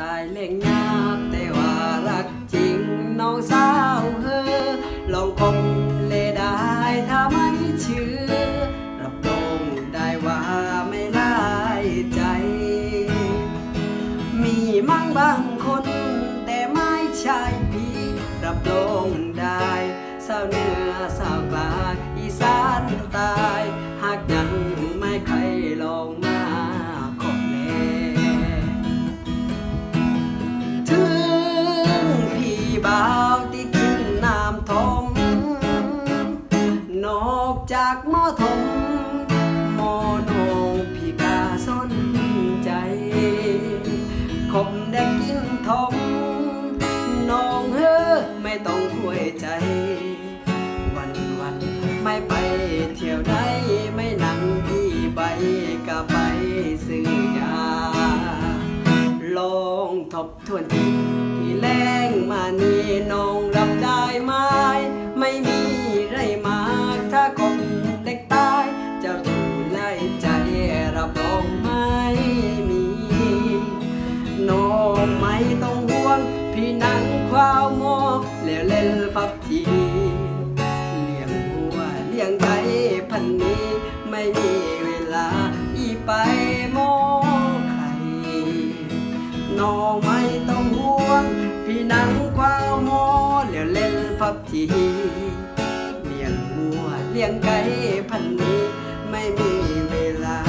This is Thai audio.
ตายเล่งยากแต่ว่ารักจริงน้องสาวเฮอลองคงเลได้ถ้าไม่เชื่อ รับรองได้ว่าไม่ได้ใจ มีมั่งบาง นอกจากหม้อทมหม้อโนงพี่กาสนใจ คมได้กินทมน้องเฮ้อไม่ต้องห่วยใจ วันวันไม่ไปเที่ยวใดไม่นั่งที่ใบก็ไปซื้อยาลองทบทวนทีที่แรงมานี่น้อง จ้าชู้ไล่ใจรับรองไม่มีน้องไม่ต้องห่วง พี่นั่งควาวโมแล้วเล่นพับทีเลี้ยงหัวเลี้ยงไก่พันนี้ไม่มีเวลาอีไปมองใครน้องไม่ต้องห่วง พี่นั่งควาวโมแล้วเล่นพับทีเลี้ยงหัวเลี้ยงไก่พันนี้ ไม่มีเวลา